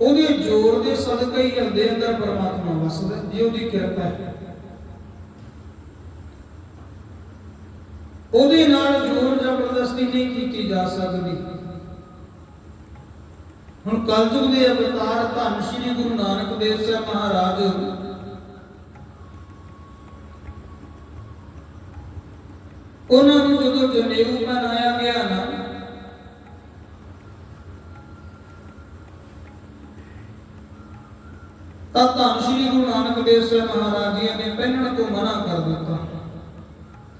ਉਹਦੇ ਜ਼ੋਰ ਦੇ ਸਦਕਾ ਹੀ ਹਿਰਦੇ ਅੰਦਰ ਪਰਮਾਤਮਾ ਵਸਦਾ ਜੇ ਉਹਦੀ ਕਿਰਪਾ ਹੈ। ਉਹਦੇ ਨਾਲ ਜ਼ੋਰ ਜ਼ਬਰਦਸਤੀ ਨਹੀਂ ਕੀਤੀ ਜਾ ਸਕਦੀ। ਹੁਣ ਕਲਯੁਗ ਦੇ ਅਵਤਾਰ ਧੰਨ ਸ਼੍ਰੀ ਗੁਰੂ ਨਾਨਕ ਦੇਵ ਸਾਹਿਬ ਮਹਾਰਾਜ ਉਹਨਾਂ ਨੂੰ ਜਦੋਂ ਜਨੇਊ ਬਣਾਇਆ ਗਿਆ ਨਾ ਤਾਂ ਧੰਨ ਸ਼੍ਰੀ ਗੁਰੂ ਨਾਨਕ ਦੇਵ ਸਾਹਿਬ ਮਹਾਰਾਜ ਜੀ ਨੇ ਪਹਿਨਣ ਤੋਂ ਮਨਾ ਕਰ ਦਿੱਤਾ।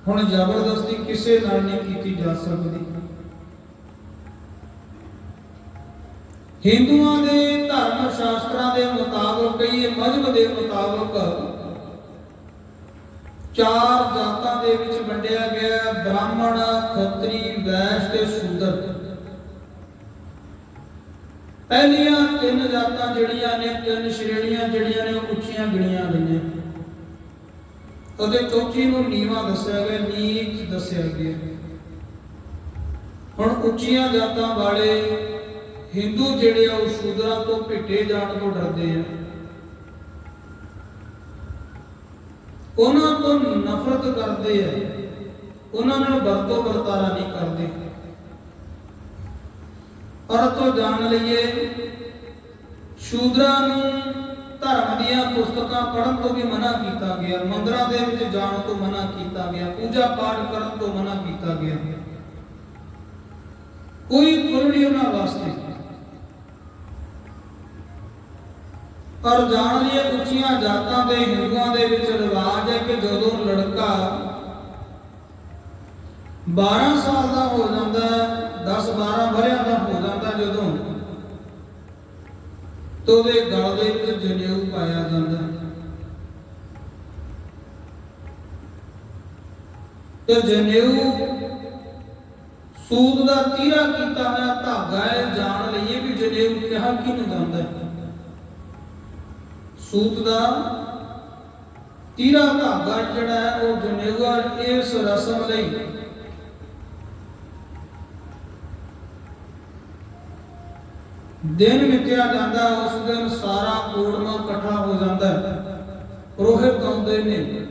ਹੁਣ ਜ਼ਬਰਦਸਤੀ ਕਿਸੇ ਨਾਲ ਨਹੀਂ ਕੀਤੀ ਜਾ ਸਕਦੀ। ਹਿੰਦੂਆਂ ਦੇ ਧਰਮ ਸ਼ਾਸਤਰਾਂ ਦੇ ਮੁਤਾਬਕ ਕਈ ਮਜ਼ਹਬ ਦੇ ਮੁਤਾਬਕ ਚਾਰ ਜਾਤਾਂ ਦੇ ਵਿੱਚ ਵੰਡਿਆ ਗਿਆ ਬ੍ਰਾਹਮਣ, ਖੱਤਰੀ ਵੈਸ਼ ਤੇ ਸ਼ੂਦਰ। ਪਹਿਲੀਆਂ ਤਿੰਨ ਜਾਤਾਂ ਜਿਹੜੀਆਂ ਨੇ, ਤਿੰਨ ਸ਼੍ਰੇਣੀਆਂ ਜਿਹੜੀਆਂ ਨੇ, ਉਹ ਉੱਚੀਆਂ ਗਿਣੀਆਂ ਗਈਆਂ। ਅਤੇ ਚੌਥੀ ਨੂੰ ਨੀਵਾਂ ਦੱਸਿਆ ਗਿਆ, ਨੀਚ ਦੱਸਿਆ ਗਿਆ। ਹੁਣ ਉੱਚੀਆਂ ਜਾਤਾਂ ਵਾਲੇ ਹਿੰਦੂ ਜਿਹੜੇ ਆ, ਉਹ ਸ਼ੂਦਰਾਂ ਤੋਂ ਭਿੱਟੇ ਜਾਣ ਤੋਂ ਡਰਦੇ ਆ। ਉਹਨਾਂ ਤੋਂ ਨਫ਼ਰਤ ਕਰਦੇ ਆ। ਉਹਨਾਂ ਨਾਲ ਵਰਤੋਂ ਵਰਤਾਰਾ ਨਹੀਂ ਕਰਦੇ। ਔਰ ਤੋਂ ਜਾਣ ਲਈਏ। ਸ਼ੂਦਰਾਂ ਨੂੰ ਧਰਮ ਦੀਆਂ ਪੁਸਤਕਾਂ ਪੜ੍ਹਨ ਤੋਂ ਵੀ ਮਨਾ ਕੀਤਾ ਗਿਆ। ਮੰਦਰਾਂ ਦੇ ਵਿੱਚ ਜਾਣ ਤੋਂ ਮਨਾ ਕੀਤਾ ਗਿਆ। ਪੂਜਾ ਪਾਠ ਕਰਨ ਤੋਂ ਮਨਾ ਕੀਤਾ ਗਿਆ। ਕੋਈ ਖੁੱਲ੍ਹਣੀ ਉਹਨਾਂ ਵਾਸਤੇ। ਪਰ ਜਾਣ ਲਈ ਉੱਚੀਆਂ ਜਾਤਾਂ ਦੇ ਹਿੰਦੂਆਂ ਦੇ ਵਿੱਚ ਰਿਵਾਜ ਹੈ ਕਿ ਜਦੋਂ ਲੜਕਾ 12 ਸਾਲ ਦਾ ਹੋ ਜਾਂਦਾ ਹੈ 10 12 ਵਰਿਆਂ ਦਾ ਹੋ ਜਾਂਦਾ ਜਦੋਂ ਤਾਂ ਉਹਦੇ ਗਲ ਦੇ ਵਿੱਚ ਜਨੇਊ ਪਾਇਆ ਜਾਂਦਾ। ਤੇ ਜਨੇਊ ਸੂਦ ਦਾ ਤੀਰਾ ਕੀਤਾ ਹੋਇਆ ਧਾਗਾ ਹੈ, ਜਾਣ ਲਈਏ ਵੀ ਜਨੇਊ ਕਿਹਾ ਕਿਹਨੂੰ ਜਾਂਦਾ ਸੂਤ ਦਾ ਤੀਰਾ ਧਾਗਾ ਜਿਹੜਾ ਹੈ, ਉਹ ਜਨੇਊ ਇਸ ਰਸਮ ਲਈ ਦਿਨ ਮਿੱਤਿਆ ਜਾਂਦਾ, ਉਸ ਦਿਨ ਸਾਰਾ ਕੋੜਮਾ ਇਕੱਠਾ ਹੋ ਜਾਂਦਾ। ਪ੍ਰੋਹਿਤ ਆਉਂਦੇ ਨੇ।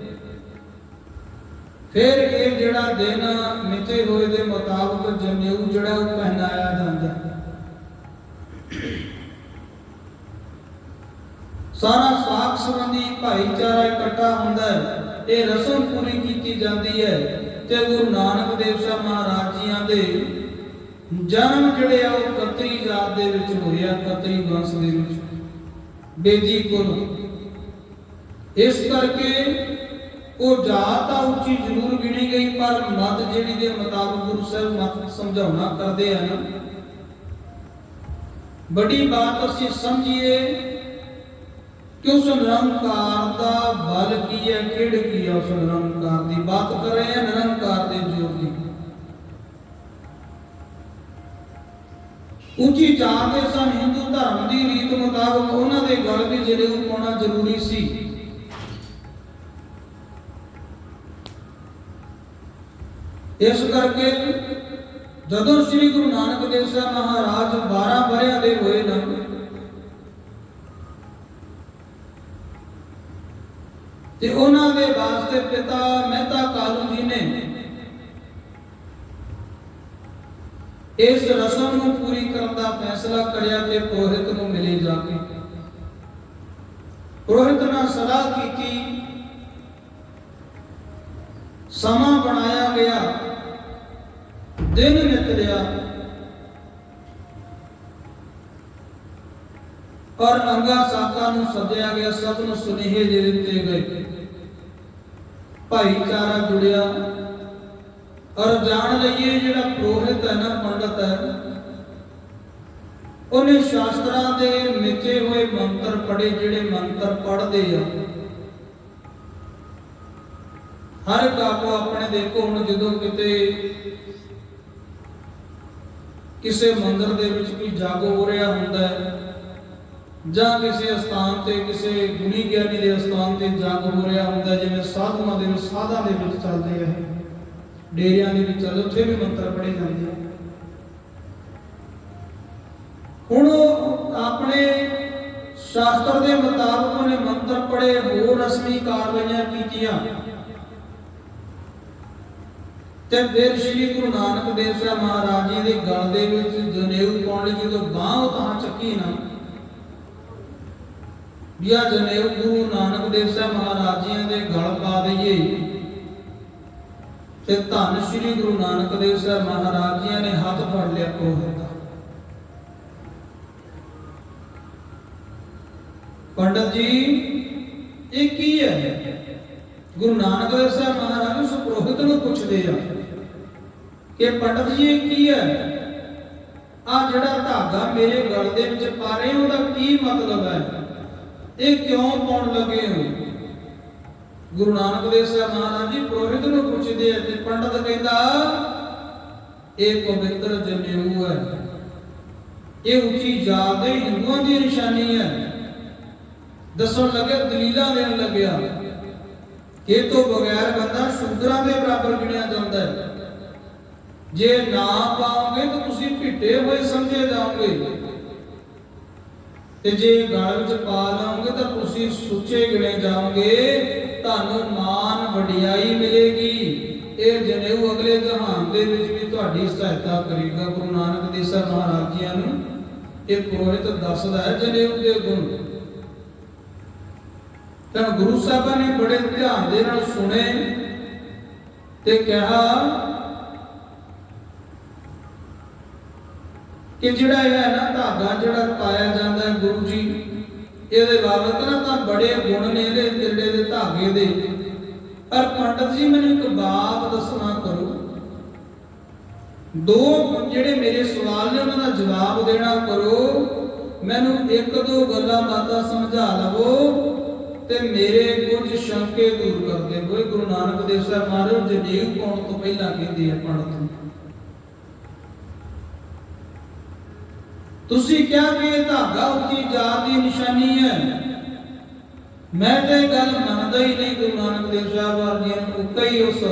ਫਿਰ ਇਹ ਜਿਹੜਾ ਦਿਨ ਮਿੱਥੇ ਹੋਏ ਦੇ ਮੁਤਾਬਕ ਜਨੇਊ ਜਿਹੜਾ ਉਹ ਪਹਿਨਾਇਆ ਜਾਂਦਾ। ਸਾਰਾ ਸਾਖ ਸੰਬੰਧੀ ਭਾਈਚਾਰਾ ਇਕੱਠਾ ਹੁੰਦਾ ਹੈ। ਇਹ ਰਸਮ ਪੂਰੀ ਕੀਤੀ ਜਾਂਦੀ ਹੈ ਤੇ ਗੁਰੂ ਨਾਨਕ ਦੇਵ ਸਾਹਿਬ ਮਹਾਰਾਜ ਜੀਆਂ ਦੇ ਜਨਮ ਜਿਹੜੇ ਆ ਉਹ ਕਤਰੀ ਜਾਤ ਦੇ ਵਿੱਚ ਹੋਇਆ ਕਤਰੀ ਵੰਸ਼ ਦੇ ਵਿੱਚ। ਬੇਦੀ ਕੁਲ। ਇਸ ਕਰਕੇ ਉਹ ਜਾਤ ਆ ਉੱਚੀ ਜ਼ਰੂਰ ਗਿਣੀ ਗਈ, ਪਰ ਮਤ ਜਿਹੜੀ ਦੇ ਮੁਤਾਬਕ ਗੁਰੂ ਸਾਹਿਬ ਮਤ ਸਮਝਾਉਣਾ ਕਰਦੇ ਆ ਨਾ। ਬੜੀ ਬਾਤ ਅਸੀਂ ਸਮਝੀਏ ਕਿ ਉਸ ਨਿਰੰਕਾਰ ਦਾ ਬਲ ਕੀ ਹੈ, ਕਿਹੜ ਕੀ ਹੈ ਉਸ ਨਿਰੰਕਾਰ ਦੀ? ਬਾਤ ਕਰ ਰਹੇ ਹਾਂ ਨਿਰੰਕਾਰ ਦੇ ਜੋਰ ਦੀ। ਉੱਚੀ ਜਾਤ ਦੇ ਸਨ, ਹਿੰਦੂ ਧਰਮ ਦੀ ਰੀਤ ਮੁਤਾਬਕ ਉਹਨਾਂ ਦੇ ਗਲ ਵਿੱਚ ਜਨੇਊ ਪਾਉਣਾ ਜ਼ਰੂਰੀ ਸੀ। ਇਸ ਕਰਕੇ ਜਦੋਂ ਸ੍ਰੀ ਗੁਰੂ ਨਾਨਕ ਦੇਵ ਸਾਹਿਬ ਮਹਾਰਾਜ 12 ਵਰਿਆਂ ਦੇ ਹੋਏ ਨਾ, ਤੇ ਉਹਨਾਂ ਦੇ ਵਾਸਤੇ ਪਿਤਾ ਮਹਿਤਾ ਕਾਲੂ ਜੀ ਨੇ ਇਸ ਰਸਮ ਨੂੰ ਪੂਰੀ ਕਰਨ ਦਾ ਫੈਸਲਾ ਕਰਿਆ ਤੇ ਪ੍ਰੋਹਿਤ ਨੂੰ ਮਿਲੇ ਜਾ ਕੇ ਪ੍ਰੋਹਿਤ ਨਾਲ ਸਲਾਹ ਕੀਤੀ, ਸਮਾਂ ਬਣਾਇਆ ਗਿਆ, ਦਿਨ ਨਿਕਲਿਆ। ਔਰ ਅੰਗਾ ਸਾਕਾ ਨੂੰ ਸੱਦਿਆ ਗਿਆ, ਸਭ ਨੂੰ ਸੁਨੇਹੇ ਦੇ ਦਿੱਤੇ ਗਏ। ਭਾਈਚਾਰਾ ਜੁੜਿਆ। ਔਰ ਜਾਣ ਲਈਏ ਜਿਹੜਾ ਪ੍ਰੋਹਿਤ ਹੈ ਨਾ ਪੰਡਤ ਹੈ, ਉਹਨੇ ਸ਼ਾਸਤਰਾਂ ਦੇ ਮਿੱਥੇ ਹੋਏ ਮੰਤਰ ਪੜੇ ਜਿਹੜੇ ਮੰਤਰ ਪੜਦੇ ਆ। ਹਰ ਇੱਕ ਆਪੋ ਆਪਣੇ ਦੇਖੋ ਹੁਣ ਜਦੋਂ ਕਿਤੇ ਕਿਸੇ ਮੰਦਰ ਦੇ ਵਿੱਚ ਕੋਈ ਜਗ ਹੋ ਰਿਹਾ ਹੁੰਦਾ ਹੈ, ਜਾਂ ਕਿਸੇ ਸਥਾਨ ਤੇ ਕਿਸੇ ਗੁਣੀ ਗਿਆਨੀ ਦੇ ਸਥਾਨ ਤੇ ਜਗ ਹੋ ਰਿਹਾ ਹੁੰਦਾ ਜਿਵੇਂ ਸਾਧੂਆਂ ਦੇ ਵਿੱਚ ਸਾਧਾਂ ਦੇ ਵਿੱਚ ਚੱਲਦੇ ਆ। ਡੇਰਿਆਂ ਦੇ ਵਿੱਚ ਚੱਲਦੇ ਉੱਥੇ ਵੀ ਮੰਤਰ ਪੜ੍ਹੇ ਜਾਂਦੇ ਆ। ਹੁਣ ਉਹ ਆਪਣੇ ਮੁਤਾਬਕ ਉਹਨੇ ਮੰਤਰ ਪੜ੍ਹੇ, ਹੋਰ ਰਸਮੀ ਕਾਰਵਾਈਆਂ ਕੀਤੀਆਂ। ਤੇ ਫਿਰ ਸ੍ਰੀ ਗੁਰੂ ਨਾਨਕ ਦੇਵ ਸਾਹਿਬ ਮਹਾਰਾਜ ਜੀ ਦੇ ਗਲ ਦੇ ਵਿੱਚ ਜਨੇਊ ਪਾਉਣ ਲਈ ਜਦੋਂ ਬਾਹ ਤਾਂ ਚੱਕੀ ਨਾ ਬਿਆ ਜਨੇਊ ਗੁਰੂ ਨਾਨਕ ਦੇਵ ਸਾਹਿਬ ਮਹਾਰਾਜ ਜੀ ਦੇ ਗਲ ਪਾ ਦਈਏ। ਤੇ ਧੰਨ ਸ੍ਰੀ ਗੁਰੂ ਨਾਨਕ ਦੇਵ ਸਾਹਿਬ ਮਹਾਰਾਜ ਜੀ ਨੇ ਹੱਥ ਫੜ ਲਿਆ ਪ੍ਰੋਹਿਤ ਦਾ ਪੰਡਤ ਜੀ, ਇਹ ਕੀ ਹੈ? ਗੁਰੂ ਨਾਨਕ ਦੇਵ ਸਾਹਿਬ ਮਹਾਰਾਜ ਉਸ ਪ੍ਰੋਹਿਤ ਨੂੰ ਪੁੱਛਦੇ ਆ ਕਿ ਪੰਡਤ ਜੀ, ਇਹ ਕੀ ਹੈ? ਆ ਜਿਹੜਾ ਧਾਗਾ ਮੇਰੇ ਗਲ ਦੇ ਵਿੱਚ ਪਾ ਰਹੇ ਉਹਦਾ ਕੀ ਮਤਲਬ ਹੈ? ਇਹ ਕਿਉਂ ਪਾਉਣ ਲੱਗੇ ਹੋ? ਗੁਰੂ ਨਾਨਕ ਦੇਵ ਸਾਹਿਬ ਮਹਾਰਾਜ ਜੀ ਪ੍ਰੋਹਿਤ ਨੂੰ ਪੁੱਛਦੇ ਆ ਤੇ ਪੰਡਤ ਕਹਿੰਦਾ, ਇਹ ਪਵਿੱਤਰ ਜਨੇਊ ਹੈ। ਇਹ ਉੱਚੀ ਜਾਤ ਦੇ ਹਿੰਦੂਆਂ ਦੀ ਨਿਸ਼ਾਨੀ ਹੈ। ਦੱਸਣ ਲੱਗੇ, ਦਲੀਲਾਂ ਦੇਣ ਲੱਗਿਆ ਕਿ ਇਹ ਤੋਂ ਬਗੈਰ ਬੰਦਾ ਸ਼ੂਦਰਾਂ ਦੇ ਬਰਾਬਰ ਗਿਣਿਆ ਜਾਂਦਾ ਹੈ। ਜੇ ਨਾ ਪਾਓਗੇ ਤਾਂ ਤੁਸੀਂ ਭਿੱਟੇ ਹੋਏ ਸਮਝੇ ਜਾਓਗੇ। ਤੇ ਜੇ ਗਲ ਵਿੱਚ ਪਾ ਲਓਗੇ ਤਾਂ ਤੁਸੀਂ ਸੁੱਚੇ ਗਿਣੇ ਜਾਓਗੇ, ਤੁਹਾਨੂੰ ਮਾਨ ਵਡਿਆਈ ਮਿਲੇਗੀ। ਇਹ ਜਨੇਊ ਅਗਲੇ ਜਹਾਨ ਦੇ ਵਿੱਚ ਵੀ ਤੁਹਾਡੀ ਸਹਾਇਤਾ ਕਰੇਗਾ ਗੁਰੂ ਨਾਨਕ ਦੇਵ ਸਾਹਿਬ ਮਹਾਰਾਜ ਜੀ ਨੂੰ। ਇਹ ਪ੍ਰੋਹਿਤ ਦੱਸਦਾ ਹੈ ਜਨੇਊ ਦੇ ਗੁਣ। ਤਾਂ ਗੁਰੂ ਸਾਹਿਬਾਂ ਨੇ ਬੜੇ ਧਿਆਨ ਦੇ ਨਾਲ ਸੁਣੇ ਤੇ ਕਿਹਾ ਕਿ ਜਿਹੜਾ ਇਹ ਹੈ ਨਾ ਧਾਗਾ ਜਿਹੜਾ ਪਾਇਆ ਜਾਂਦਾ ਹੈ ਗੁਰੂ ਜੀ, ਇਹਦੇ ਬਾਬਤ ਨਾ ਤਾਂ ਬੜੇ ਗੁਣ ਨੇ ਇਹਦੇ ਜਿਹੜੇ ਦੇ ਧਾਗੇ ਦੇ। ਪਰ ਪੰਡਤ ਜੀ, ਮੈਨੂੰ ਇੱਕ ਬਾਤ ਦੱਸਣਾ ਕਰੋ। ਦੋ ਜਿਹੜੇ ਮੇਰੇ ਸਵਾਲ ਨੇ, ਉਹਨਾਂ ਦਾ ਜਵਾਬ ਦੇਣਾ ਕਰੋ। ਮੈਨੂੰ ਇੱਕ ਦੋ ਗੱਲਾਂ ਬਾਤਾਂ ਸਮਝਾ ਲਵੋ ਤੇ ਮੇਰੇ ਕੁਝ ਸ਼ੰਕੇ ਦੂਰ ਕਰ ਦੇ ਗੁਰੂ ਨਾਨਕ ਦੇਵ ਸਾਹਿਬ ਮਹਾਰਾਜ ਜਨੇਊ ਪਾਉਣ ਤੋਂ ਪਹਿਲਾਂ ਕਹਿੰਦੇ ਆ ਪੰਡਤ ਨੂੰ ਤੁਸੀਂ ਕਿਹਾ ਕਿ ਇਹ ਧਾਗਾ ਉੱਚੀ ਜਾਤ ਦੀ ਨਿਸ਼ਾਨੀ ਹੈ। ਮੈਂ ਤਾਂ ਗੱਲ ਮੰਨਦਾ ਹੀ ਨਹੀਂ ਗੁਰੂ ਨਾਨਕ ਦੇਵ ਸਾਹਿਬ ਵਰਗੇ ਨੇ। ਉੱਕਾ ਹੀ ਉਸ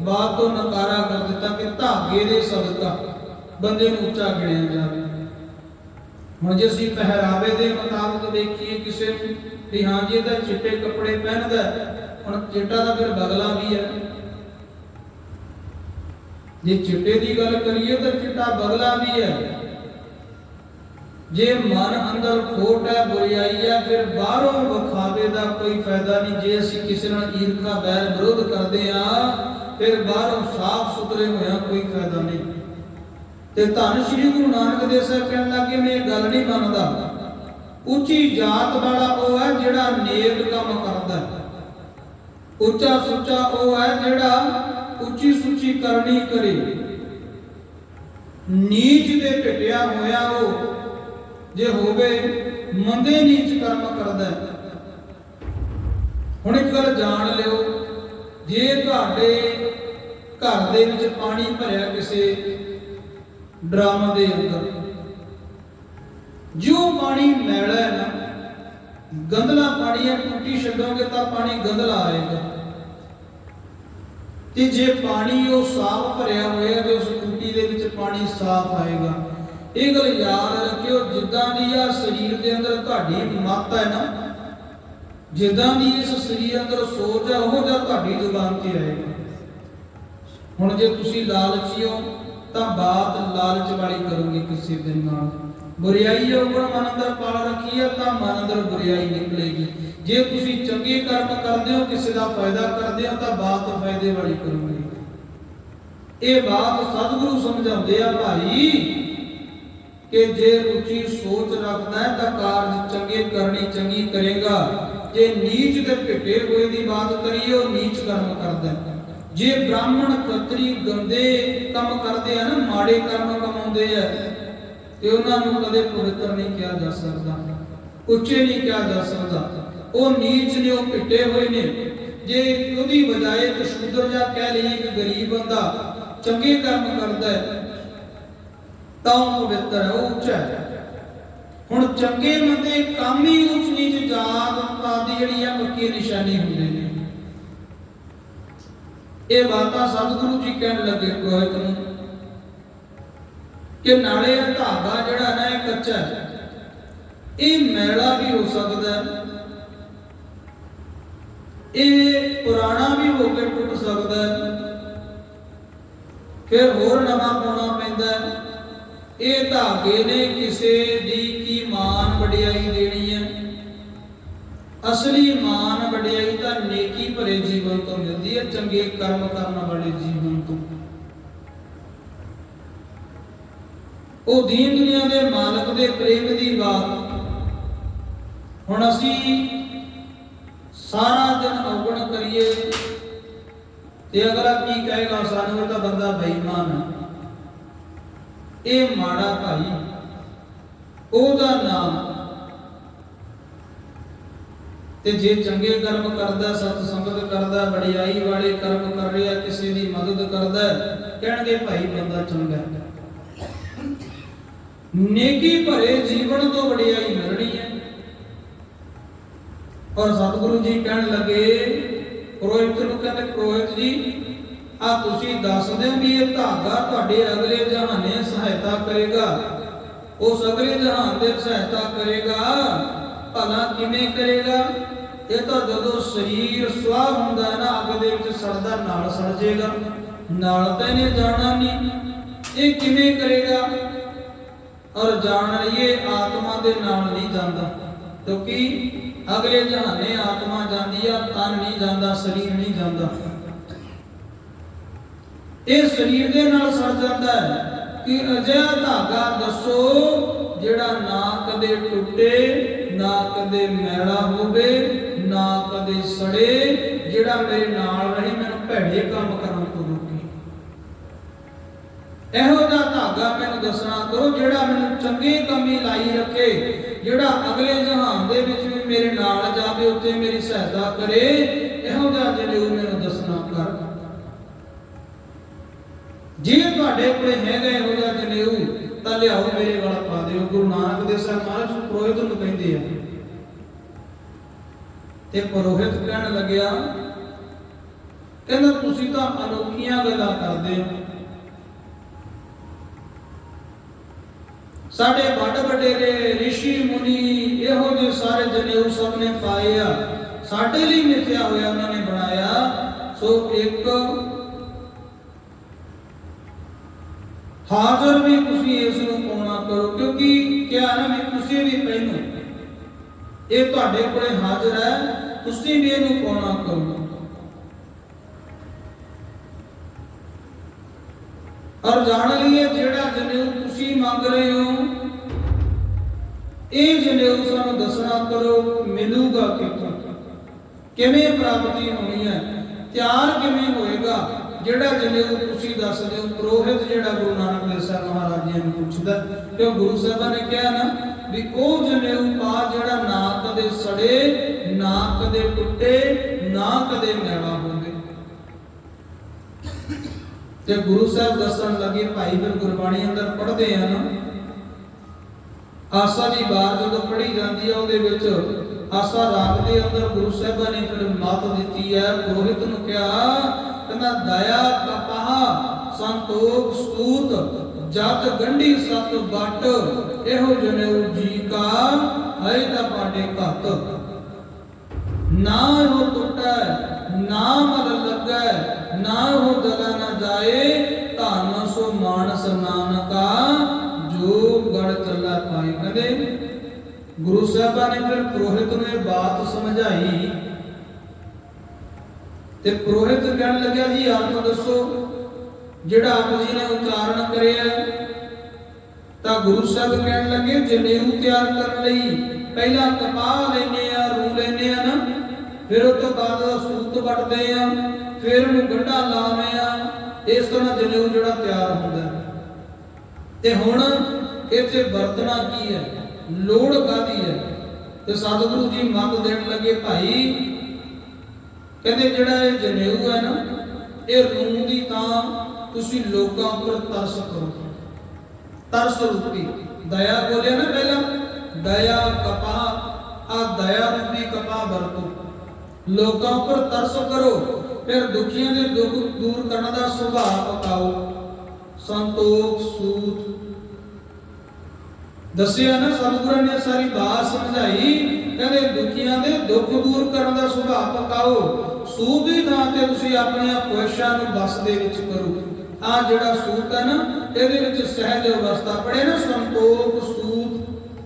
ਬਾਤ ਤੋਂ ਨਕਾਰਾ ਕਰ ਦਿੱਤਾ ਕਿ ਧਾਗੇ ਦੇ ਸਦਕਾ ਬੰਦੇ ਨੂੰ ਉੱਚਾ ਗਿਣਿਆ ਜਾਵੇ। ਹੁਣ ਜੇ ਅਸੀਂ ਪਹਿਰਾਵੇ ਦੇ ਮੁਤਾਬਕ ਦੇਖੀਏ ਕਿਸੇ ਨੂੰ ਵੀ ਹਾਂ ਜੀ ਤਾਂ ਚਿੱਟੇ ਕੱਪੜੇ ਪਹਿਨਦਾ ਹੁਣ ਚਿੱਟਾ ਤਾਂ ਫਿਰ ਬਗਲਾ ਵੀ ਹੈ। ਜੇ ਚਿੱਟੇ ਦੀ ਗੱਲ ਕਰੀਏ ਤਾਂ ਚਿੱਟਾ ਬਗਲਾ ਵੀ ਹੈ। ਜੇ ਮਨ ਅੰਦਰ ਖੋਟ ਹੈ ਬੁਰੀਾਈ ਹੈ, ਫਿਰ ਬਾਹਰੋਂ ਵਿਖਾਵੇ ਦਾ ਕੋਈ ਫਾਇਦਾ ਨਹੀਂ। ਜੇ ਅਸੀਂ ਕਿਸੇ ਨਾਲ ਈਰਖਾ ਬੈਰ ਵਿਰੋਧ ਕਰਦੇ ਆ ਫਿਰ ਬਾਹਰੋਂ ਸਾਫ਼ ਸੁਥਰੇ ਹੋਇਆ ਕੋਈ ਫਾਇਦਾ ਨਹੀਂ। ਤੇ ਧੰਨ ਸ਼੍ਰੀ ਗੁਰੂ ਨਾਨਕ ਦੇਵ ਸਾਹਿਬ ਕਹਿਣ ਲੱਗੇ, ਮੈਂ ਇਹ ਗੱਲ ਨਹੀਂ ਮੰਨਦਾ। ਉੱਚੀ ਜਾਤ ਵਾਲਾ ਉਹ ਹੈ ਜਿਹੜਾ ਨੇਕ ਕੰਮ ਕਰਦਾ ਹੈ। ਉੱਚਾ ਸੁੱਚਾ ਉਹ ਹੈ ਜਿਹੜਾ ਉੱਚੀ ਸੁੱਚੀ ਕਰਨੀ ਕਰੇ। ਨੀਚ ਦੇ ਭਟਿਆ ਹੋਇਆ ਉਹ ਜੇ ਹੋਵੇ, ਮੰਦੇ ਨੀਚ ਕਰਮ ਕਰਦਾ ਹੁਣ ਇੱਕ ਗੱਲ ਜਾਣ ਲਿਓ, ਜੇ ਤੁਹਾਡੇ ਘਰ ਦੇ ਵਿੱਚ ਪਾਣੀ ਭਰਿਆ ਕਿਸੇ ਡਰਮ ਦੇ ਅੰਦਰ ਜੋ ਪਾਣੀ ਮੈਲਾ ਹੈ ਨਾ ਗੰਦਲਾ ਪਾਣੀ ਹੈ, ਟੂਟੀ ਛੱਡੋਗੇ ਤਾਂ ਪਾਣੀ ਗੰਦਲਾ ਆਏਗਾ। ਤੇ ਜੇ ਪਾਣੀ ਉਹ ਸਾਫ਼ ਭਰਿਆ ਹੋਇਆ ਤੇ ਉਸ ਟੂਟੀ ਦੇ ਵਿੱਚ ਪਾਣੀ ਸਾਫ਼ ਆਏਗਾ। ਇਹ ਗੱਲ ਯਾਦ ਰੱਖਿਓ, ਜਿੱਦਾਂ ਦੀ ਆ ਸਰੀਰ ਦੇ ਅੰਦਰ ਤੁਹਾਡੀ ਮੱਤ ਹੈ ਨਾ, ਜਿੱਦਾਂ ਦੀ ਇਸ ਸਰੀਰ ਅੰਦਰ ਸੋਚ ਹੈ ਉਹ ਜਿਹਾ ਤੁਹਾਡੀ ਜ਼ੁਬਾਨ ਤੇ ਆਏਗਾ। ਹੁਣ ਜੇ ਤੁਸੀਂ ਲਾਲਚੀ ਹੋ, ਤਾਂ ਬਾਤ ਲਾਲਚ ਵਾਲੀ ਕਰੋਗੇ ਕਿਸੇ ਦਿਨ ਨਾਲ। ਬੁਰੀਾਈ ਉਹ ਮਨ ਅੰਦਰ ਪਾਲ ਰੱਖੀ ਹੈ ਤਾਂ ਮਨ ਅੰਦਰ ਬੁਰੀਾਈ ਨਿਕਲੇਗੀ। ਜੇ ਤੁਸੀਂ ਚੰਗੇ ਕਰਮ ਕਰਦੇ ਹੋ, ਕਿਸੇ ਦਾ ਫਾਇਦਾ ਕਰਦੇ ਹੋ, ਤਾਂ ਬਾਤ ਫਾਇਦੇ ਵਾਲੀ ਕਰੋਗੇ। ਇਹ ਬਾਤ ਸਤਿਗੁਰੂ ਸਮਝਾਉਂਦੇ ਆ, ਭਾਈ ਕਿ ਜੇ ਉੱਚੀ ਸੋਚ ਰੱਖਦਾ ਹੈ ਤਾਂ ਕਾਰਜ ਚੰਗੇ ਕਰਨੀ ਚੰਗੀ ਕਰੇਗਾ। ਜੇ ਨੀਚ ਤੇ ਭਿੱਟੇ ਹੋਏ ਦੀ ਬਾਤ ਕਰੀਏ, ਉਹ ਨੀਚ ਕਰਮ ਕਰਦਾ ਜੇ ਬ੍ਰਾਹਮਣ ਖੱਤਰੀ ਗੰਦੇ ਕੰਮ ਕਰਦੇ ਆ ਨਾ ਮਾੜੇ ਕਰਮ ਕਮਾਉਂਦੇ ਆ ਤੇ ਉਹਨਾਂ ਨੂੰ ਕਦੇ ਪਵਿੱਤਰ ਨਹੀਂ ਕਿਹਾ ਜਾ ਸਕਦਾ, ਉੱਚੇ ਨਹੀਂ ਕਿਹਾ ਜਾ ਸਕਦਾ। ਉਹ ਨੀਚ ਨੇ, ਉਹ ਭਿੱਟੇ ਹੋਏ ਨੇ। ਜੇ ਉਹਦੀ ਬਜਾਏ ਕਸ਼ੂਦਰ ਜਾਂ ਕਹਿ ਲਈਏ ਕਿ ਗਰੀਬ ਬੰਦਾ ਚੰਗੇ ਕਰਮ ਕਰਦਾ ਹੈ ਤਾਂ ਉਹ ਪਵਿੱਤਰ ਹੈ ਉਹ ਉੱਚਾ। ਹੁਣ ਚੰਗੇ ਮੰਦੇ ਕੰਮ ਹੀ ਉੱਚ ਨੀਚ ਜਾਤ ਪਾਤ ਜਿਹੜੀ ਆ ਮੱਕੀ ਨਿਸ਼ਾਨੀ ਹੁੰਦੇ ਨੇ ਇਹ ਬਾਤਾਂ ਸਤਿਗੁਰੂ ਜੀ ਕਹਿਣ ਲੱਗੇ ਪ੍ਰੋਹਿਤ ਨੂੰ ਕਿ ਨਾਲੇ ਇਹ ਧਾਗਾ ਜਿਹੜਾ ਨਾ ਇਹ ਕੱਚਾ ਇਹ ਮੈਲਾ ਵੀ ਹੋ ਸਕਦਾ ਇਹ ਪੁਰਾਣਾ ਵੀ ਹੋ ਕੇ ਟੁੱਟ ਸਕਦਾ ਫਿਰ ਹੋਰ ਨਵਾਂ ਪਾਉਣਾ ਪੈਂਦਾ ਇਹ ਧਾਗੇ ਨੇ ਕਿਸੇ ਦੀ ਕੀ ਮਾਨ ਵਡਿਆਈ ਦੇਣੀ ਹੈ? ਅਸਲੀ ਮਾਨ ਵਡਿਆਈ ਤਾਂ ਨੇਕੀ ਭਰੇ ਜੀਵਨ ਤੋਂ ਮਿਲਦੀ ਹੈ, ਚੰਗੇ ਕਰਮ ਕਰਨ ਵਾਲੇ ਜੀਵਨ ਤੋਂ। ਉਹ ਦੀਨ ਦੁਨੀਆ ਦੇ ਮਾਲਕ ਦੇ ਪ੍ਰੇਮ ਦੀ ਬਾਤ। ਹੁਣ ਅਸੀਂ ਸਾਰਾ ਦਿਨ ਔਗਣ ਕਰੀਏ ਤੇ ਅਗਲਾ ਕੀ ਕਹੇਗਾ? ਸਾਨੂੰ ਤਾਂ ਬੰਦਾ ਬੇਈਮਾਨ ਹੈ। ਇਹ ਮਾੜਾ ਭਾਈ, ਉਹਦਾ ਨਾਮ ਤੇ ਜੇ ਚੰਗੇ ਕਰਮ ਕਰਦਾ ਸਤ ਸੰਗਤ ਕਰਦਾ, ਵਡਿਆਈ ਵਾਲੇ ਕਰਮ ਕਰ ਰਿਹਾ, ਕਿਸੇ ਦੀ ਮਦਦ ਕਰਦਾ, ਕਹਿਣਗੇ ਭਾਈ ਬੰਦਾ ਚੰਗਾ ਹੈ। ਨੇਕੀ ਭਰੇ ਜੀਵਨ ਤੋਂ ਵਡਿਆਈ ਮਿਲਣੀ ਹੈ। ਔਰ ਸਤਿਗੁਰੂ ਜੀ ਕਹਿਣ ਲੱਗੇ, ਪ੍ਰੋਹਿਤ ਨੂੰ ਕਹਿੰਦੇ, ਪ੍ਰੋਹਿਤ ਜੀ ਆ ਤੁਸੀਂ ਦੱਸਦੇ ਹੋ ਵੀ ਇਹ ਧਾਗਾ ਤੁਹਾਡੇ ਅਗਲੇ ਜਹਾਨੇ ਸਹਾਇਤਾ ਕਰੇਗਾ। ਉਸ ਅਗਲੇ ਜਹਾਨ ਦੇ ਸਹਾਇਤਾ ਕਰੇਗਾ। ਭਲਾ ਕਿਵੇਂ ਕਰੇਗਾ? ਇਹ ਤਾਂ ਜਦੋਂ ਸਰੀਰ ਸਵਾਹ ਹੁੰਦਾ ਹੈ ਨਾ, ਅੱਗ ਦੇ ਵਿੱਚ ਸੜਦਾ, ਨਾਲ ਸੜ ਜਾਏਗਾ। ਨਾਲ ਤਾਂ ਇਹਨੇ ਜਾਣਾ ਨਹੀਂ। ਇਹ ਕਿਵੇਂ ਕਰੇਗਾ? ਔਰ ਜਾਣ ਲਈਏ ਆਤਮਾ ਦੇ ਨਾਲ ਨਹੀਂ ਜਾਂਦਾ। ਕਿਉਂਕਿ ਅਗਲੇ ਜਹਾਨੇ ਆਤਮਾ ਜਾਂਦੀ ਆ, ਤਨ ਨਹੀਂ ਜਾਂਦਾ, ਸਰੀਰ ਨਹੀਂ ਜਾਂਦਾ। ਇਹ ਸਰੀਰ ਦੇ ਨਾਲ ਸੜ ਜਾਂਦਾ ਹੈ ਕਿ ਅਜਿਹਾ ਧਾਗਾ ਦੱਸੋ ਜਿਹੜਾ ਨਾ ਕਦੇ ਟੁੱਟੇ, ਨਾ ਕਦੇ ਮੈਲਾ ਹੋਵੇ, ਨਾ ਕਦੇ ਸੜੇ, ਜਿਹੜਾ ਮੇਰੇ ਨਾਲ ਰਹੇ, ਮੈਨੂੰ ਭੈੜੇ ਕੰਮ ਕਰਨ ਤੋਂ ਰੋਕੇ ਇਹੋ ਜਿਹਾ ਧਾਗਾ ਮੈਨੂੰ ਦੱਸਣਾ ਕਰੋ ਜਿਹੜਾ ਮੈਨੂੰ ਚੰਗੇ ਕੰਮੀ ਲਾਈ ਰੱਖੇ, ਜਿਹੜਾ ਅਗਲੇ ਜਹਾਨ ਦੇ ਵਿੱਚ ਵੀ ਮੇਰੇ ਨਾਲ ਜਾਵੇ, ਉੱਥੇ ਮੇਰੀ ਸਹਾਇਤਾ ਕਰੇ, ਇਹੋ ਜਿਹਾ ਜਨੇਊ ਮੈਨੂੰ ਦੱਸਣਾ ਕਰ ਜੇ ਤੁਹਾਡੇ ਕੋਲੇ ਹੈਗਾ ਇਹੋ ਜਿਹਾ ਜਨੇਊ, ਤਾਂ ਲਿਆਓ ਮੇਰੇ ਵੱਲ ਪਾ ਦਿਓ। ਗੁਰੂ ਨਾਨਕ ਦੇਵ ਸਾਹਿਬ ਮਹਾਰਾਜ ਪ੍ਰੋਹਿਤ ਨੂੰ ਕਹਿੰਦੇ ਆ। ਤੇ ਪ੍ਰੋਹਿਤ ਕਹਿਣ ਲੱਗਿਆ, ਕਹਿੰਦਾ, ਤੁਸੀਂ ਤਾਂ ਅਨੋਖੀਆਂ ਗੱਲਾਂ ਕਰਦੇ ਹੋ। ਸਾਡੇ ਵੱਡ ਵਡੇਰੇ ઋષਿ ਮੁਨੀ, ਇਹੋ ਜਿਹੇ ਸਾਰੇ ਜਨੇਊ ਸਭ ਨੇ ਪਾਏ ਆ। ਸਾਡੇ ਲਈ ਮਿਥਿਆ ਹੋਇਆ ਉਹਨਾਂ ਨੇ ਬਣਾਇਆ। ਸੋ ਇੱਕ ਹਾਜ਼ਰ ਵੀ ਤੁਸੀਂ ਇਸ ਨੂੰ ਪਾਉਣਾ ਕਰੋ, ਕਿਉਂਕਿ ਕਿਹਾ ਨਾ ਵੀ ਤੁਸੀਂ ਵੀ ਪਹਿਨੋ ਇਹ ਤੁਹਾਡੇ ਕੋਲੇ ਹਾਜ਼ਰ ਹੈ, ਤੁਸੀਂ ਵੀ ਇਹਨੂੰ ਪਾਉਣਾ ਕਰੋ। ਔਰ ਜਾਣ ਲਈਏ ਜਿਹੜਾ ਜਨੇਊ ਤੁਸੀਂ ਮੰਗ ਰਹੇ ਹੋ, ਇਹ ਜਨੇਊ ਸਾਨੂੰ ਦੱਸਣਾ ਕਰੋ, ਮਿਲੂਗਾ ਕਿੱਥੋਂ? ਕਿਵੇਂ ਪ੍ਰਾਪਤੀ ਹੋਣੀ ਹੈ? ਤਿਆਰ ਕਿਵੇਂ ਹੋਏਗਾ? ਜਿਹੜਾ ਜਨੇਊ ਤੁਸੀਂ ਦੱਸਦੇ ਹੋ, ਪ੍ਰੋਹਿਤ ਜਿਹੜਾ ਗੁਰੂ ਨਾਨਕ ਦੇਵ ਸਾਹਿਬ ਮਹਾਰਾਜ ਜੀ ਨੂੰ ਪੁੱਛਦਾ ਕਿ ਗੁਰੂ ਸਾਹਿਬਾਂ ਨੇ ਕਿਹਾ ਨਾ ਵੀ ਉਹ ਜਨੇਊ ਪਾ ਜਿਹੜਾ ਨਾ ਕਦੇ ਸੜੇ, ਨਾ ਕਦੇ ਟੁੱਟੇ, ਨਾ ਕਦੇ ਮੈਲਾ ਹੋਵੇ। ਤੇ ਗੁਰੂ ਸਾਹਿਬ ਦੱਸਣ ਲੱਗੇ, ਭਾਈ ਫਿਰ ਗੁਰਬਾਣੀ ਅੰਦਰ ਪੜ੍ਹਦੇ ਆ ਨਾ। ਆਸਾ ਦੀ ਬਾਤ ਜਦੋਂ ਪੜ੍ਹੀ ਜਾਂਦੀ ਹੈ ਉਹਦੇ ਵਿੱਚ, ਆਸਾ ਰਾਗ ਦੇ ਅੰਦਰ ਗੁਰੂ ਸਾਹਿਬਾਂ ਨੇ ਫਿਰ ਮਤ ਦਿੱਤੀ ਹੈ ਪ੍ਰੋਹਿਤ ਨੂੰ ਕਿਹਾ ਕਹਿੰਦਾ ਦਇਆ ਕਪਾਹ ਸੰਤੋਖ ਸੂਤ, ਜਤ ਗੰਢੀ ਸਤ ਬਟ ਇਹੋ ਜਨੇਊ ਜੀ ਕਾ ਹੈ ਤਾਂ ਪਾਡੇ ਘਤ ਨਾ ਉਹ ਟੁੱਟੈ, ਨਾ ਮਲ ਲੱਗੈ, ਨਾ ਉਹ ਜਲਾ ਨਾ ਜਾਏ, ਧਨ ਸੋ ਮਾਨਸ ਨਾਨਕਾ, ਜੋ ਗੜ ਚੱਲਾ ਪਾਈ ਕਹਿੰਦੇ ਗੁਰੂ ਸਾਹਿਬਾਂ ਨੇ ਫਿਰ ਪ੍ਰੋਹਿਤ ਨੂੰ ਇਹ ਬਾਤ ਸਮਝਾਈ ਤੇ ਪ੍ਰੋਹਿਤ ਕਹਿਣ ਲੱਗਿਆ ਜੀ, ਆਪ ਦੱਸੋ, ਜਿਹੜਾ ਆਪ ਜੀ ਨੇ ਉਚਾਰਨ ਕਰਿਆ ਤਾਂ ਗੁਰੂ ਸਾਹਿਬ ਕਹਿਣ ਲੱਗੇ ਜਨੇਊ ਤਿਆਰ ਕਰਨ ਲਈ ਪਹਿਲਾਂ ਕਪਾਹ ਲੈਨੇ ਆ ਰੂ ਲੈਨੇ ਆ ਨਾ, ਫਿਰ ਉਹ ਤੋਂ ਬਾਅਦ ਦਾ ਸੂਤ ਵੱਟਦੇ ਆ, ਫਿਰ ਉਹਨੂੰ ਗੰਢਾ ਲਾਵੇਂ ਆ, ਇਸ ਤਰ੍ਹਾਂ ਜਨੇਊ ਜਿਹੜਾ ਤਿਆਰ ਹੁੰਦਾ ਤੇ ਹੁਣ ਇੱਥੇ ਵਰਤਣਾ ਕੀ ਹੈ? ਲੋੜ ਕਾਦੀ ਹੈ? ਤੇ ਸਤਿਗੁਰੂ ਜੀ ਮਤ ਦੇਣ ਲੱਗੇ, ਭਾਈ ਕਹਿੰਦੇ ਜਿਹੜਾ ਇਹ ਜਨੇਊ ਹੈ ਨਾ, ਇਹ ਰੂਹ ਦੀ ਤਾਂ ਤੁਸੀਂ ਲੋਕਾਂ ਉੱਪਰ ਤਰਸ ਕਰੋ। ਤਰਸ ਰੂਪੀ। ਦਇਆ ਬੋਲਿਆ ਨਾ ਪਹਿਲਾਂ, ਦਇਆ ਕਪਾ ਆ ਦਇਆ ਰੂਪੀ ਕਪਾ ਵਰਤੋ। ਲੋਕਾਂ ਉੱਪਰ ਤਰਸ ਕਰੋ, ਫਿਰ ਦੁਖੀਆਂ ਦੇ ਦੁੱਖ ਦੂਰ ਕਰਨ ਦਾ ਸੁਭਾਅ ਪਕਾਓ। ਸੰਤੋਖ, ਸੂਤ ਦੱਸਿਆ ਨਾ, ਸਤਿਗੁਰਾਂ ਨੇ ਸਾਰੀ ਬਾਤ ਸਮਝਾਈ, ਕਹਿੰਦੇ ਦੁਖੀਆਂ ਦੇ ਦੁੱਖ ਦੂਰ ਕਰਨ ਦਾ ਸੁਭਾਅ ਪਕਾਓ। ਸੂਤ ਦੀ ਥਾਂ ਤੇ ਤੁਸੀਂ ਆਪਣੀਆਂ ਖੁਆਇਸ਼ਾਂ ਨੂੰ ਬਸ ਦੇ ਵਿੱਚ ਕਰੋ। ਆ ਜਿਹੜਾ ਸੂਤ ਹੈ ਨਾ, ਇਹਦੇ ਵਿੱਚ ਸਹਿਜ ਅਵਸਥਾ ਪੜੇ ਨਾ, ਸੰਤੋਖ ਸੂਤ।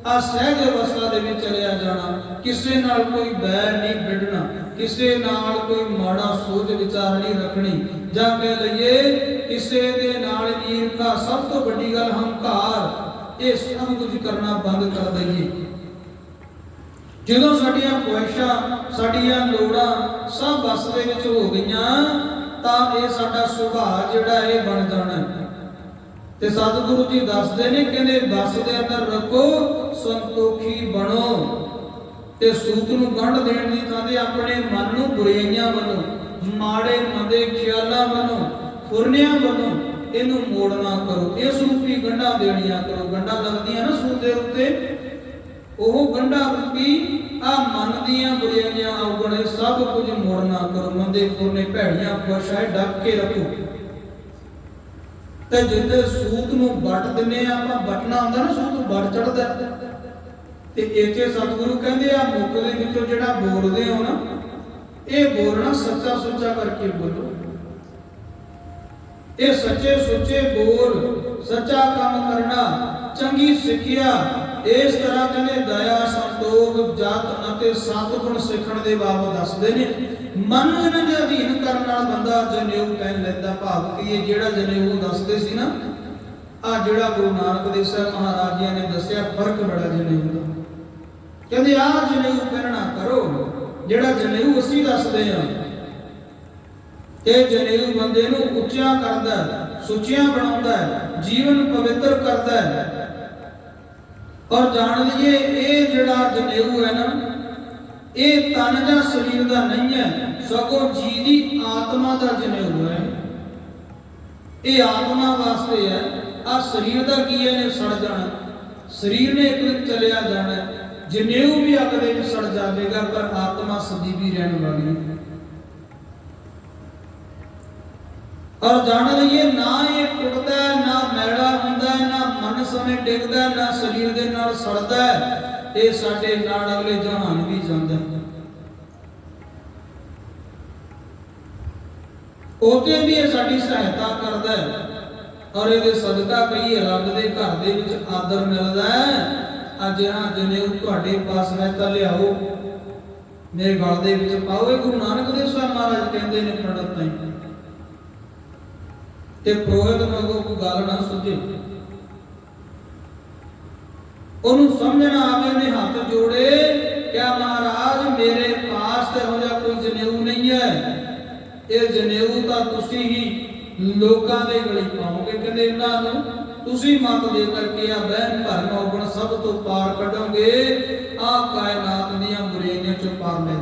ਆ ਸਹਿਜ ਅਵਸਥਾ ਦੇ ਵਿੱਚ ਚਲਿਆ ਜਾਣਾ, ਕਿਸੇ ਨਾਲ ਕੋਈ ਬੈਰ ਨਹੀਂ ਵਿੱਢਣਾ, ਕਿਸੇ ਨਾਲ ਕੋਈ ਮਾੜਾ ਸੋਚ ਵਿਚਾਰ ਨਹੀਂ ਰੱਖਣੀ। ਜਾਂ ਕਹਿ ਲਈਏ, ਕਿਸੇ ਦੇ ਨਾਲ ਈਰਖਾ ਸਭ ਤੋਂ ਵੱਡੀ ਗੱਲ ਹੰਕਾਰ। ਇਹ ਸਭ ਕੁਝ ਕਰਨਾ ਬੰਦ ਕਰ ਦਈਏ। ਜਦੋਂ ਸਾਡੀਆਂ ਖੁਆਇਸ਼ਾਂ, ਸਾਡੀਆਂ ਲੋੜਾਂ ਸਭ ਬਸ ਦੇ ਵਿੱਚ ਹੋ ਗਈਆਂ, ਤਾਂ ਇਹ ਸਾਡਾ ਸੁਭਾਅ ਜਿਹੜਾ ਇਹ ਬਣ ਜਾਣਾ ਤੇ ਸਤਿਗੁਰੂ ਜੀ ਦੱਸਦੇ ਨੇ, ਕਹਿੰਦੇ ਬਸ ਦੇ ਅੰਦਰ ਰੱਖੋ, ਸੰਤੋਖੀ ਬਣੋ। ਤੇ ਸੂਤ ਨੂੰ ਗੰਢ ਦੇਣ ਦੀ ਥਾਂ ਤੇ ਆਪਣੇ ਮਨ ਨੂੰ ਬੁਰਾਈਆਂ ਵੱਲੋਂ, ਮਾੜੇ ਮੰਦੇ ਖਿਆਲਾਂ ਵੱਲੋਂ, ਫੁਰਨਿਆਂ ਵੱਲੋਂ ਇਹਨੂੰ ਮੋੜਨਾ ਕਰੋ। ਇਸ ਰੂਪੀ ਗੰਢਾਂ ਦੇਣੀਆਂ ਕਰੋ। ਗੰਢਾਂ ਲੱਗਦੀਆਂ ਨਾ ਸੂਤ ਦੇ ਉੱਤੇ। ਉਹ ਗੰਢਾ ਰੂਪੀ ਆ ਮਨ ਦੀਆਂ ਬੁਰਾਈਆਂ ਔਗਣੇ ਸਭ ਕੁਝ ਮੋੜਨਾ ਕਰੋ। ਮੰਦੇ ਫੁਰਨੇ ਭੈੜੀਆਂ ਖੁਆਇਸ਼ਾਂ ਡੱਕ ਕੇ ਰੱਖੋ। ਤੇ ਜਿੱਦੇ ਸੂਤ ਨੂੰ ਵੱਟ ਦਿੰਨੇ ਆ ਆਪਾਂ, ਵੱਟਣਾ ਹੁੰਦਾ ਨਾ ਸੂਤ, ਵੱਟ ਚੜਦਾ ਤੇ ਇੱਥੇ ਸਤਿਗੁਰੂ ਕਹਿੰਦੇ ਆ, ਮੁੱਖ ਦੇ ਵਿੱਚੋਂ ਜਿਹੜਾ ਬੋਲਦੇ ਹੋ ਨਾ, ਇਹ ਬੋਲਣਾ ਸੱਚਾ ਸੁੱਚਾ ਕਰਕੇ ਬੋਲੋ। ਇਹ ਸੱਚੇ ਸੁੱਚੇ ਬੋਲ, ਸੱਚਾ ਕੰਮ ਕਰਨਾ, ਚੰਗੀ ਸਿੱਖਿਆ, ਇਸ ਤਰ੍ਹਾਂ ਕਹਿੰਦੇ ਦਇਆ, ਸੰਤੋਖ, ਜਤ ਅਤੇ ਸਤ ਸਿੱਖਣ ਦੇ ਬਾਬਤ ਦੱਸਦੇ ਨੇ। ਮਨ ਨੂੰ ਇਹਨਾਂ ਦੇ ਅਧੀਨ ਕਰਨ ਨਾਲ ਬੰਦਾ ਜਨੇਊ ਕਹਿਣ ਲੈਂਦਾ, ਭਾਵ ਕਿ ਇਹ ਜਿਹੜਾ ਜਨੇਊ ਦੱਸਦੇ ਸੀ ਨਾ, ਆ ਜਿਹੜਾ ਗੁਰੂ ਨਾਨਕ ਦੇਵ ਸਾਹਿਬ ਮਹਾਰਾਜ ਜੀ ਨੇ ਦੱਸਿਆ, ਫ਼ਰਕ ਬੜਾ ਜਨੇਊ ਦਾ ਕਹਿੰਦੇ ਆ ਜਨੇਊ ਪਹਿਨਣਾ ਕਰੋ, ਜਿਹੜਾ ਜਨੇਊ ਅਸੀਂ ਦੱਸਦੇ ਆ ਇਹ ਜਨੇਊ ਬੰਦੇ ਨੂੰ ਉੱਚਾ ਕਰਦਾ ਹੈ, ਸੁੱਚਿਆ ਬਣਾਉਂਦਾ ਹੈ, ਜੀਵਨ ਪਵਿੱਤਰ ਕਰਦਾ ਹੈ। ਔਰ ਜਾਣ ਲਈਏ ਇਹ ਜਿਹੜਾ ਜਨੇਊ ਹੈ ਨਾ ਇਹ ਤਨ ਜਾਂ ਸਰੀਰ ਦਾ ਨਹੀਂ ਹੈ ਸਗੋਂ ਜੀ ਦੀ ਆਤਮਾ ਦਾ ਜਨੇਊ ਹੈ। ਇਹ ਆਤਮਾ ਵਾਸਤੇ ਹੈ ਆ ਸਰੀਰ ਦਾ ਕੀ ਹੈ ਨੇ ਸੜ ਜਾਣਾ। ਸਰੀਰ ਨੇ ਇੱਕ ਦਿਨ ਚਲਿਆ ਜਾਣਾ ਜਨੇਊ ਵੀ ਅੱਗ ਦੇ ਸੜ ਜਾਵੇਗਾ ਪਰ ਆਤਮਾ ਸਦੀਵੀ ਰਹਿਣ ਵਾਲੀ ਹੈ। ਔਰ ਜਾਣ ਲਈਏ, ਨਾ ਇਹ ਟੁੱਟਦਾ, ਨਾ ਮੈਲਾ ਹੁੰਦਾ, ਨਾ ਮਨ ਸਮੇਂ ਡਿੱਗਦਾ ਨਾ ਸਰੀਰ ਦੇ ਨਾਲ ਸੜਦਾ ਇਹ ਸਾਡੇ ਨਾਲ ਅਗਲੇ ਜਹਾਨ ਵੀ ਜਾਂਦਾ ਉਹਦੇ ਵੀ ਇਹ ਸਾਡੀ ਸਹਾਇਤਾ ਕਰਦਾ ਔਰ ਇਹਦੇ ਸਦਕਾ ਕਈ ਰੱਬ ਦੇ ਘਰ ਦੇ ਵਿੱਚ ਆਦਰ ਮਿਲਦਾ ਹੈ। ਅੱਜ ਹਾਂ ਉਹ ਤੁਹਾਡੇ ਪਾਸ ਹੈ ਤਾਂ ਲਿਆਓ। ਮੇਰੇ ਗਲ ਦੇ ਵਿੱਚ ਪਾਓ। ਇਹ ਗੁਰੂ ਨਾਨਕ ਦੇਵ ਸਾਹਿਬ ਮਹਾਰਾਜ ਕਹਿੰਦੇ ਨੇ ਪੰਡਤ ਤਾਈ। ਤੇ ਪ੍ਰੋਹਿਤ ਵਰਗੋ ਕੋ ਗੱਲ ਨਾ ਸੁਝੇ। ਉਹਨੂੰ ਸਮਝਣਾ ਆਵੇ ਨੇ ਹੱਥ ਜੋੜੇ, ਕਿਆ ਮਹਾਰਾਜ, ਮੇਰੇ ਪਾਸ ਤੇ ਹੋ ਜਾ ਕੋਈ ਜਨੇਊ ਨਹੀਂ ਹੈ। ਇਹ ਜਨੇਊ ਤਾਂ ਤੁਸੀਂ ਹੀ ਲੋਕਾਂ ਦੇ ਗਲੇ ਪਾਓਗੇ ਕਹਿੰਦੇ ਇਹਨਾਂ ਨੂੰ। ਤੁਸੀਂ ਮਤ ਦੇ ਕਰਕੇ ਆ ਬਹਿਨ ਭਰਮ ਔਗਣ ਸਭ ਤੋਂ ਪਾਰ ਕੱਢੋਗੇ। ਆ ਕਾਇਨਾਤ ਦੀਆਂ ਬੁਰਾਈਆਂ ਚੋਂ ਪਾਰ ਲੈ